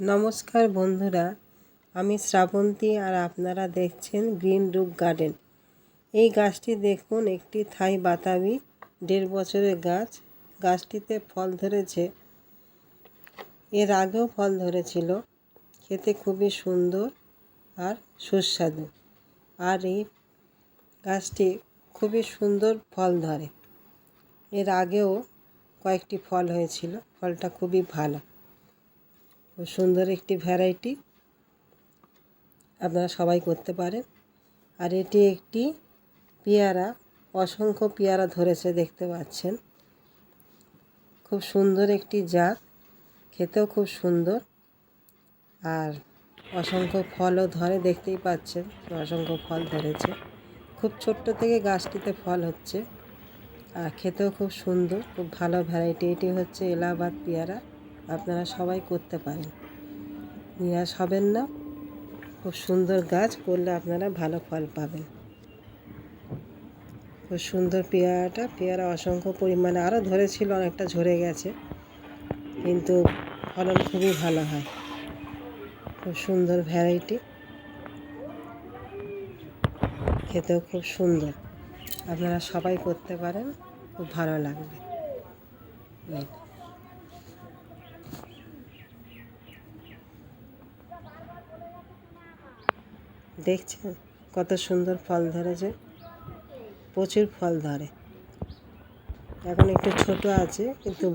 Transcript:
নমস্কার বন্ধুরা, আমি শ্রাবন্তী আর আপনারা দেখছেন গ্রিন রুক গার্ডেন। এই গাছটি দেখুন, একটি থাই বাতাবি, দেড় বছরের গাছ। গাছটিতে ফল ধরেছে। এর আগেও ফল ধরেছিল। খেতে খুবই সুন্দর আর সুস্বাদু। আর এই গাছটি খুবই সুন্দর ফল ধরে। এর আগেও কয়েকটি ফল হয়েছিল। ফলটা খুবই ভালো। খুব সুন্দর একটি ভ্যারাইটি আপনারা সবাই করতে পারেন। আর এটি একটি পেয়ারা, অসংখ্য পেয়ারা ধরেছে দেখতে পাচ্ছেন। খুব সুন্দর একটি জাত, খেতেও খুব সুন্দর। আর অসংখ্য ফলও ধরে দেখতেই পাচ্ছেন, অসংখ্য ফল ধরেছে। খুব ছোট্ট থেকে গাছটিতে ফল হচ্ছে, আর খেতেও খুব সুন্দর, খুব ভালো ভ্যারাইটি এটি হচ্ছে এলাহাবাদ পেয়ারা। আপনারা সবাই করতে পারেন। নিরাশ হবেন না। খুব সুন্দর গাছ করলে আপনারা ভালো ফল পাবেন। খুব সুন্দর পেয়ারাটা। পেয়ারা অসংখ্য পরিমাণে আরও ধরেছিল, অনেকটা ঝরে গেছে। কিন্তু ফলন খুবই ভালো হয়। খুব সুন্দর ভ্যারাইটি। খেতেও খুব সুন্দর। আপনারা সবাই করতে পারেন। খুব ভালো লাগবে। দেখছেন? কত সুন্দর ফল ধরেছে প্রচুর ফল ধরে। এখন একটু ছোট আছে কিন্তু